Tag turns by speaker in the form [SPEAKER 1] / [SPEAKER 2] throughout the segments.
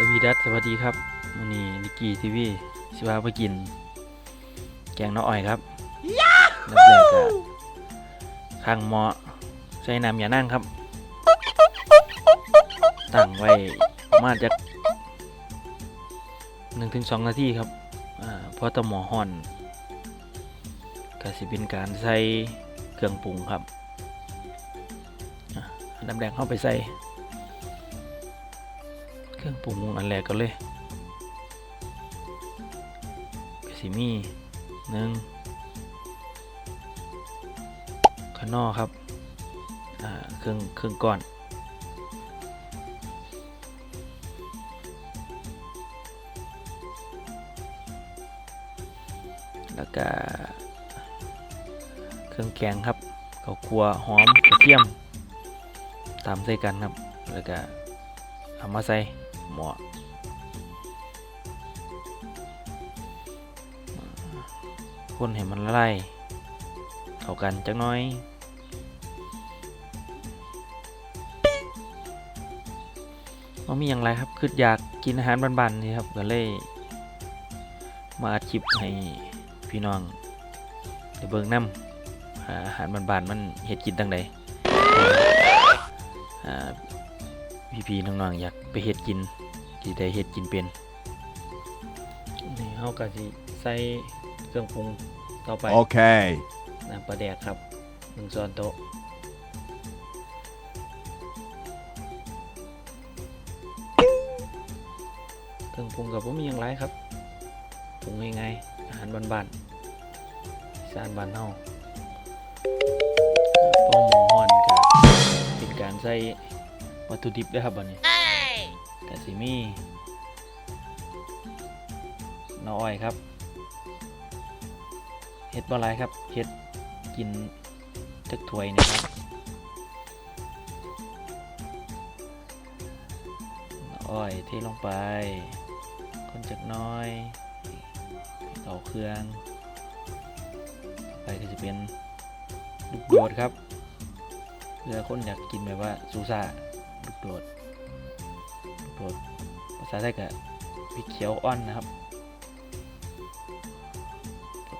[SPEAKER 1] สวีดัสสวัสดีครับวันนี้นิกกี้ทีวีสิว่าไปกิน แกงน้ออ้อยครับน้ำแรกก็ข้างหม้อใส่น้ำยานั่งครับ ตั้งไว้ประมาณจากหนึ่งถึงสองนาทีครับอ่าเพราะแตะหมอห่อนก็สิเป็นการใส่เครื่องปรุงครับอะอันน้ำแดงเข้าไปใส่เค รื่องปรุงอันแรกก็เลยกสิมีหนึ่งขานอครับเครื่องเครื่องก้อนแล้วก็เครื่องแกงครับข้าวคั่วหอมกระเทียม ตามใส่กันครับ แล้วก็เอามาใส่ หม้อคนให้มันละลายเข้ากันจักน้อยว่ามีอย่างไรครับ คืออยากกินอาหารบ้านๆนี่ครับก็เลย มาอัดคลิปให้พี่น้องได้เบิ่งนำอาหารบ้านๆมันเฮ็ดกินตั้งใดพี่ๆน้องๆอยากไปเฮ็ดกิน ที่ได้เฮ็ดกินเป็นนี่เฮาก็สิใส่เครื่องปรุงต่อไป
[SPEAKER 2] Okay.
[SPEAKER 1] น้ำปลาแดกครับหนึ่งช้อนโต๊ะเครื่องปรุงกับผมมีอย่างไรครับปรุงง่ายๆอาหารบ้านๆอีสานบ้านเฮาป้อหมอฮ้อนกับเป็นการใส่วัตถุดิบด้วยครับบัดนี้กะ สิมีน้ออ้อยครับเฮ็ดบ่หลครับเฮ็ดกินจักถ้วยนะครับอ้อยเทลงไปคนจักน้อยเอาเครื่อง ไปก็จะเป็นลูกโดดครับเพื่อคนอยากกินแบบว่าซูซ่าลูกโดด ภาษาไทยก็พริกเขียวอ่อนนะครับ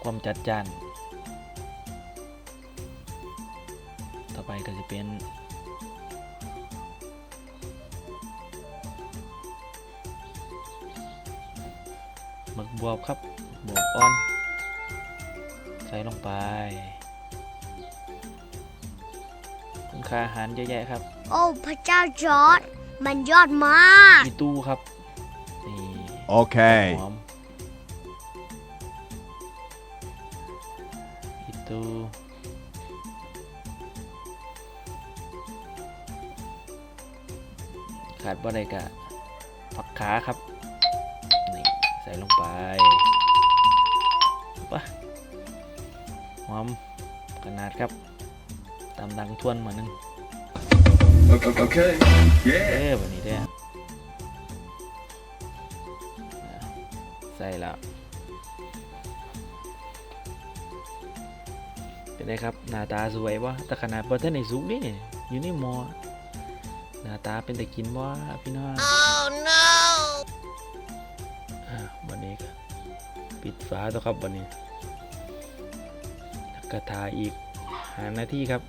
[SPEAKER 1] ความจัดจ้าน ต่อไปก็จะเป็นหมึกบวบครับบวบอ่อน ใส่ลงไปคุณค่าอาหารเยอะแยะครับ
[SPEAKER 3] โอ้ พระเจ้าจอร์ด มันยอดมาก
[SPEAKER 1] มีตู้ครับนี่
[SPEAKER 2] Okay.
[SPEAKER 1] หอมมีตู้ขาดบ่ได้กะผักขาครับนี่ใส่ลงไปปะหอมขนาดครับตามดังทวนเหมือนนึง
[SPEAKER 4] Okay.
[SPEAKER 1] เอ
[SPEAKER 4] Yeah.
[SPEAKER 1] อแบบนี้ได้ออะใส่แล้ว เป็นไงครับ หน้าตาสวยวะแต่ขนาดบอท่านในสุกนี่อยู่ในหมอ หน้าตาเป็นแต่กินวะพี่น้อง
[SPEAKER 3] Oh no
[SPEAKER 1] อะวันนี้ก็ปิดฝาตัวครับวันนี้แล้วก็ทาอีกหาหน้าที่ครับ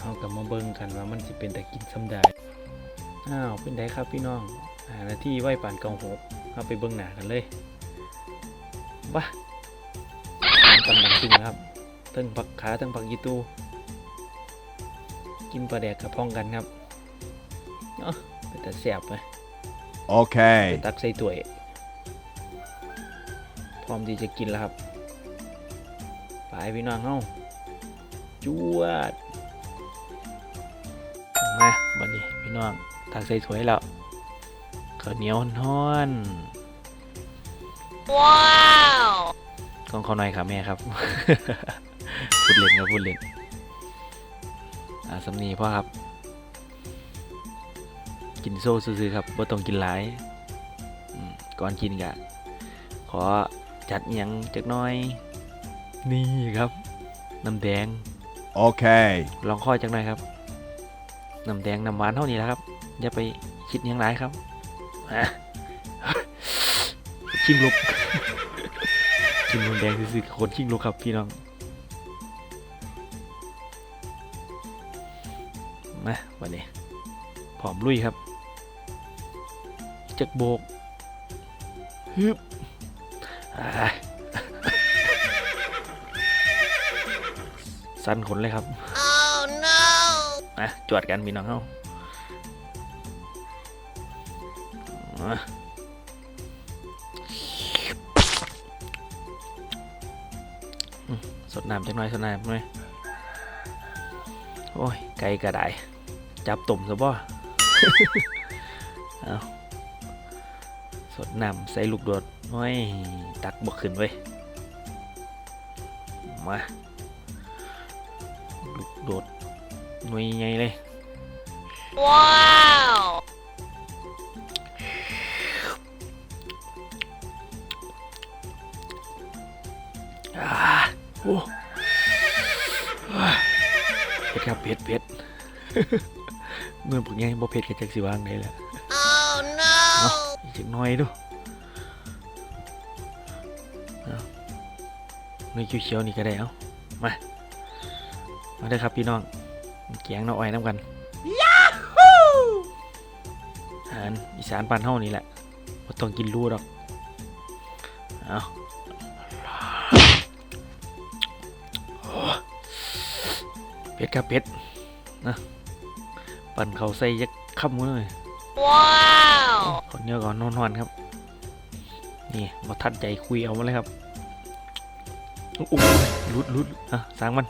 [SPEAKER 1] เรากลับมาเบิ่งกันว่ามันสิเป็นแต่กินซ้ำใดอ้าวเป็นไดครับพี่น้องหาหน้าที่ไหวป่านเกาหกเอาไปเบิ่งหน้ากันเลยบ้าตำดังจริงนะครับทั้งผักขาทั้งผักยีตูกินปลาแดกกับพ้องกันครับเนาะเป็นแต่แสบเลย
[SPEAKER 2] Okay.
[SPEAKER 1] ตักใส่ถ้วย พร้อมที่จะกินแล้วครับไปพี่น้องเฮาจวด มาบัดนี้พี่น้องตักใส่ถ้วยแล้วข้าวเหนียวฮ้อนๆ
[SPEAKER 3] ว้าว
[SPEAKER 1] กล้องเขาหน่อยครับแม่ครับ พูดเล่นครับพูดเล่นอ่าสำนีพ่อครับ กินโซ่ซื้อๆครับบ่ต้องกินหลายอืมก่อนกินกะขอจัดอิหยังจักหน้อย นี่ครับ น้ำแดง
[SPEAKER 2] Okay.
[SPEAKER 1] ลองค่อยจักหน่อยครับ น้ำแดงน้ำหวานเท่านี้แหละครับ อย่าไปคิดยังไรครับฮะชิงลุกชิงลุงแดงซื่อๆคนชิงลุกครับพี่น้องมาวันนี้ผอมลุยครับจักโบกฮึบสั้นขนเลยครับ มาจวดกันพี่น้องเฮาสดน้ำจังหน่อยสดน้ำหน่อยโอ้ย ไก่กระไดจับตุ่มซะบ่เอาสดน้ำใส่ลูกโดดโอ้ย ตักบกขึ้นเว้ยมา ลูกโดด หน่วยใหญ่เลย
[SPEAKER 3] Wow
[SPEAKER 1] อ่าโอ้เผ็ดครับเผ็ดเผ็ดเมื่อผมยังบ่เผ็ดกับจักสิวางได้แหละ
[SPEAKER 3] Oh no
[SPEAKER 1] เอาอีกจักหน้อยดูเอาในเขียวๆนี่ก็ได้เอามา มาเด้อครับพี่น้อง แกงน้าอ้อยน้ำกันอาหารอีสานปานเฮานี่แหละบ่ต้องกินรู้ดอกเอาโอ้เป็ดครับเป็ดนะปั่นเขาใส่ยักข้ามมือเลย
[SPEAKER 3] Wow
[SPEAKER 1] คนเดียวก่อนนอนๆครับ นี่มาทัดใจคุยเอามาเลยครับโอ้โหลุดลุดอะสร้างมัน